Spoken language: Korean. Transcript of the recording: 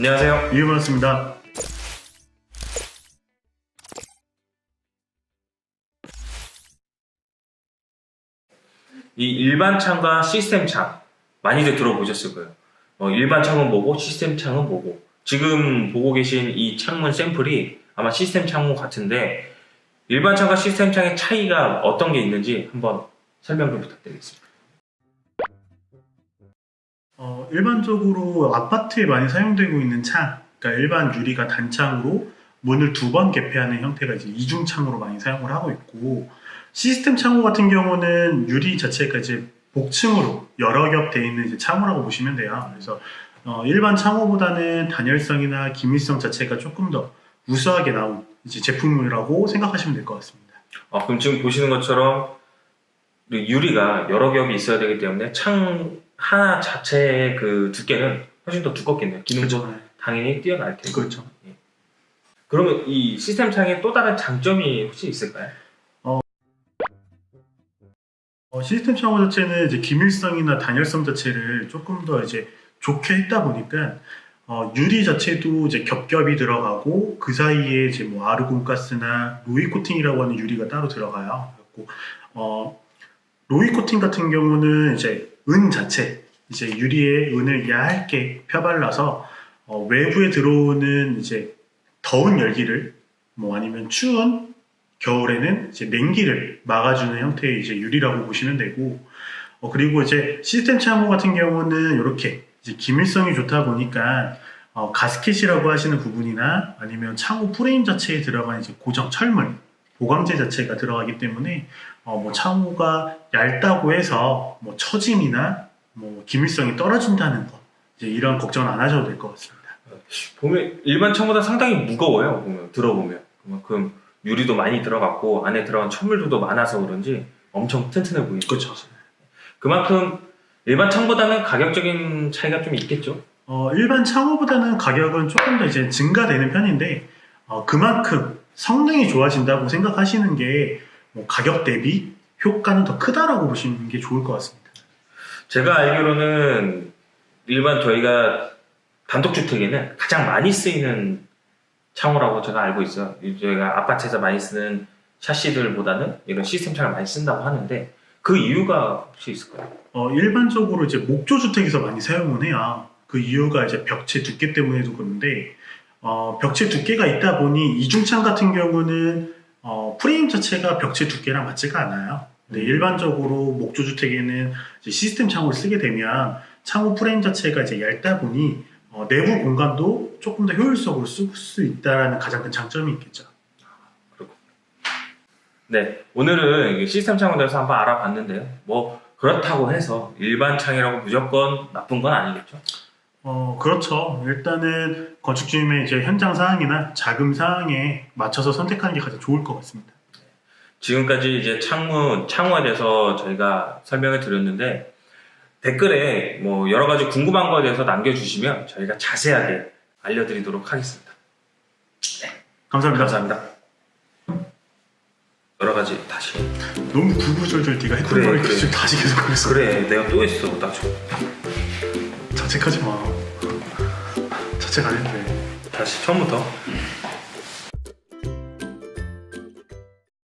안녕하세요. 이해받았습니다. 이 일반 창과 시스템 창 많이들 들어보셨을 거예요. 어, 일반 창은 뭐고 시스템 창은 뭐고 지금 보고 계신 이 창문 샘플이 아마 시스템 창문 같은데 일반 창과 시스템 창의 차이가 어떤 게 있는지 한번 설명 좀 부탁드리겠습니다. 어, 일반적으로 아파트에 많이 사용되고 있는 창, 그러니까 일반 유리가 단창으로 문을 두 번 개폐하는 형태가 이제 이중창으로 많이 사용을 하고 있고 시스템 창호 같은 경우는 유리 자체가 이제 복층으로 여러 겹 돼 있는 이제 창호라고 보시면 돼요. 그래서 어, 일반 창호보다는 단열성이나 기밀성 자체가 조금 더 우수하게 나온 이제 제품이라고 생각하시면 될 것 같습니다. 어, 그럼 지금 보시는 것처럼 그 유리가 여러 겹이 있어야 되기 때문에 창 하나 자체의 그 두께는 훨씬 더 두껍겠네요. 기능도 그렇죠. 당연히 뛰어날 테고. 그렇죠. 그러면 이 시스템 창에 또 다른 장점이 혹시 있을까요? 어, 시스템 창호 자체는 이제 기밀성이나 단열성 자체를 조금 더 이제 좋게 했다 보니까 어, 유리 자체도 이제 겹겹이 들어가고 그 사이에 이제 뭐 아르곤 가스나 로이 코팅이라고 하는 유리가 따로 들어가요. 그래갖고 어, 로이 코팅 같은 경우는 이제 은 자체 이제 유리에 은을 얇게 펴발라서 어, 외부에 들어오는 이제 더운 열기를 뭐 아니면 추운 겨울에는 이제 냉기를 막아주는 형태의 이제 유리라고 보시면 되고 어, 그리고 이제 시스템 창호 같은 경우는 이렇게 이제 기밀성이 좋다 보니까 어, 가스켓이라고 하시는 부분이나 아니면 창호 프레임 자체에 들어간 이제 고정 철물 보강제 자체가 들어가기 때문에 어, 뭐 창호가 얇다고 해서 뭐 처짐이나 뭐 기밀성이 떨어진다는 거 이제 이런 걱정 안 하셔도 될 것 같습니다. 보면 일반 창보다 상당히 무거워요. 보면 들어보면 그만큼 유리도 많이 들어갔고 안에 들어간 천물들도 많아서 그런지 엄청 튼튼해 보이죠. 그렇죠. 그만큼 일반 창보다는 가격적인 차이가 좀 있겠죠. 어, 일반 창호보다는 가격은 조금 더 이제 증가되는 편인데 어, 그만큼 성능이 좋아진다고 생각하시는 게 뭐 가격 대비 효과는 더 크다라고 보시는 게 좋을 것 같습니다. 제가 알기로는 일반 저희가 단독주택에는 가장 많이 쓰이는 창호라고 제가 알고 있어요. 이 저희가 아파트에서 많이 쓰는 샤시들보다는 이런 시스템 창을 많이 쓴다고 하는데 그 이유가 혹시 있을까요? 어, 일반적으로 이제 목조 주택에서 많이 사용을 해요. 그 이유가 이제 벽체 두께 때문에도 그런데 어, 벽체 두께가 있다 보니 이중창 같은 경우는 어, 프레임 자체가 벽체 두께랑 맞지가 않아요. 근데 음. 일반적으로 목조 주택에는 이제 시스템 창호를 쓰게 되면 창호 프레임 자체가 이제 얇다 보니 어, 내부 공간도 조금 더 효율적으로 쓸 수 있다는 가장 큰 장점이 있겠죠. 네, 오늘은 이 시스템 창호에 대해서 한번 알아봤는데요. 뭐 그렇다고 해서 일반 창이라고 무조건 나쁜 건 아니겠죠. 어, 그렇죠. 일단은 건축주임의 이제 현장 사항이나 자금 사항에 맞춰서 선택하는 게 가장 좋을 것 같습니다. 지금까지 이제 창문, 창호에 대해서 저희가 설명을 드렸는데 댓글에 뭐 여러 가지 궁금한 거에 대해서 남겨주시면 저희가 자세하게 알려드리도록 하겠습니다. 감사합니다. 감사합니다. 여러 가지 다시. 너무 구구절절 네가 했던 그래, 말을 그래. 다시 계속 그랬어. 그래, 내가 또 했어. 나 좀. 자책하지 마. 자책 안 돼. 다시 처음부터.